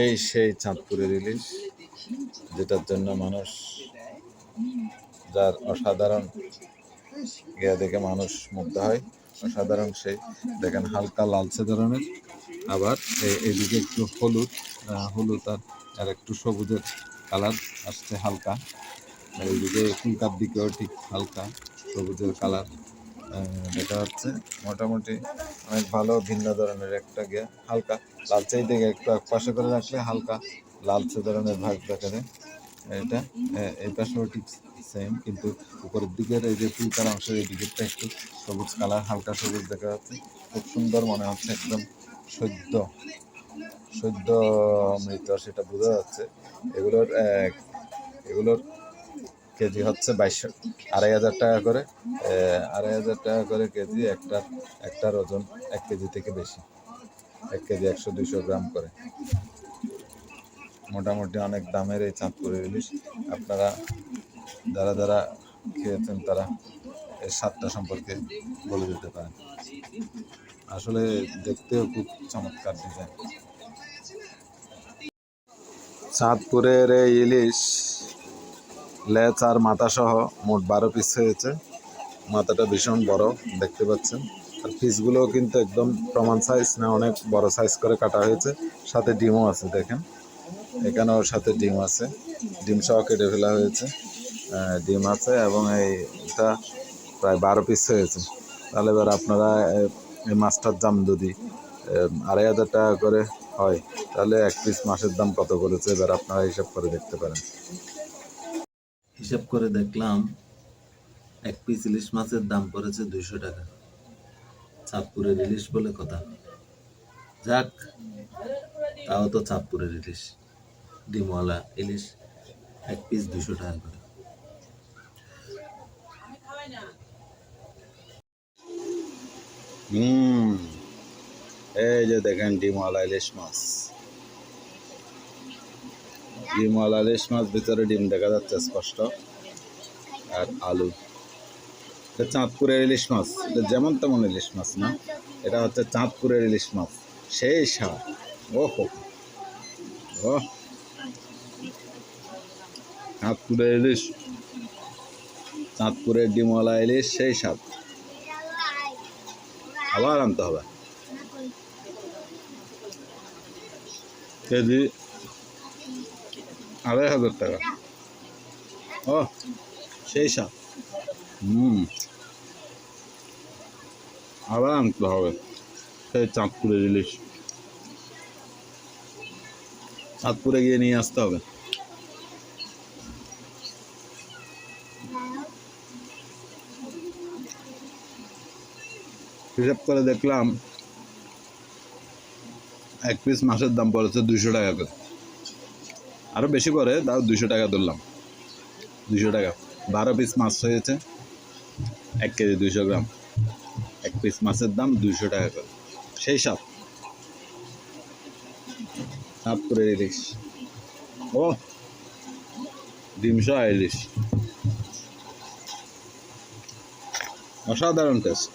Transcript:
এই সেই চাঁদপুরের ইলিশ যেটার জন্য মানুষ যার অসাধারণ ইয়া দেখে মানুষ মুগ্ধ হয়, অসাধারণ সেই। দেখেন হালকা লালচে ধরনের। আবার এদিকে একটু হলুদ হলুদ আর একটু সবুজের কালার আসছে হালকা। এইদিকে ফুলকার দিকেও ঠিক হালকা সবুজের কালার। দেখা হচ্ছে মোটামুটি অনেক ভালো, ভিন্ন ধরনের একটা গিয়ে হালকা লালচে দিকে একটু এক পাশে করে রাখলে হালকা লালচে ধরনের ভাগ দেখা যায়। এটা এই পাশেও ঠিক সেম কিন্তু উপরের দিকের এই যে ফুলকার অংশের এই দিকেরটা একটু সবুজ কালার, হালকা সবুজ দেখা যাচ্ছে। খুব সুন্দর মনে হচ্ছে, একদম সদ্য সদ্য মৃত, সেটা বোঝা যাচ্ছে। এগুলোর এগুলোর কেজি হচ্ছে বাইশশো। আড়াই হাজার টাকা করে আড়াই হাজার টাকা করে কেজি একটা, একটার ওজন এক কেজি থেকে বেশি। এক কেজি একশো দুইশো গ্রাম করে। মোটামুটি অনেক দামের এই চাঁদপুরের ইলিশ। আপনারা যারা যারা খেয়েছেন তারা এর স্বাদটা সম্পর্কে বলে দিতে পারেন। আসলে দেখতেও খুব চমৎকার ডিজাইন। চাঁদপুরের এই ইলিশ লেজ আর মাথা সহ মোট বারো পিস হয়েছে। মাথাটা ভীষণ বড়, দেখতে পাচ্ছেন। আর পিসগুলোও কিন্তু একদম প্রমাণ সাইজ না, অনেক বড় সাইজ করে কাটা হয়েছে। সাথে ডিমও আছে, দেখেন। এখানেও সাথে ডিম আছে। ডিম সহ কেটে ফেলা হয়েছে। ডিম আছে এবং এইটা প্রায় বারো পিস হয়েছে। তাহলে এবার আপনারা এই মাছটার দাম যদি আড়াই হাজার টাকা করে হয়, তাহলে এক পিস মাছের দাম কত করেছে এবার আপনারা হিসাব করে দেখতে পারেন। হিসাব করে দেখলাম, এক পিস ইলিশ মাছের দাম পড়েছে দুইশো টাকা। চাঁদপুরের ইলিশ বলে কথা। যাক, তাও তো চাঁদপুরের ইলিশ। ডিমওয়ালা ইলিশ, এক পিস দুইশো টাকা করে। হুম, এই যে দেখেন ডিমওয়ালা ইলিশ মাছ। ডিমওয়ালা ইলিশ মাছ ভিতরে ডিম দেখা যাচ্ছে স্পষ্ট। আর আলু। এটা চাঁদপুরের ইলিশ মাছ। এটা যেমন তেমন ইলিশ মাছ না। এটা হচ্ছে চাঁদপুরের ইলিশ মাছ। সেই স্বাদ ও ও চাঁদপুরের ইলিশ। চাঁদপুরের ডিমওয়ালা ইলিশ, সেই স্বাদ আবার আনতে হবে। কেজি আড়াই হাজার টাকা। ও, সেই সাপ হুম। আবার আনতে হবে। সেই চাঁদপুরে ইলিশ চাঁদপুরে গিয়ে নিয়ে আসতে হবে। হিসাব করে দেখলাম, এক পিস মাছের দাম পড়েছে দুশো টাকা করে। আরও বেশি করে, তাও দুশো টাকা ধরলাম। দুশো টাকা। বারো পিস মাছ হয়েছে, এক কেজি দুশো গ্রাম। এক পিস মাছের দাম দুশো টাকা করে। সেই সাপ। সাপ করে ইলিশ ও ডিমশো ইলিশ অসাধারণ টেস্ট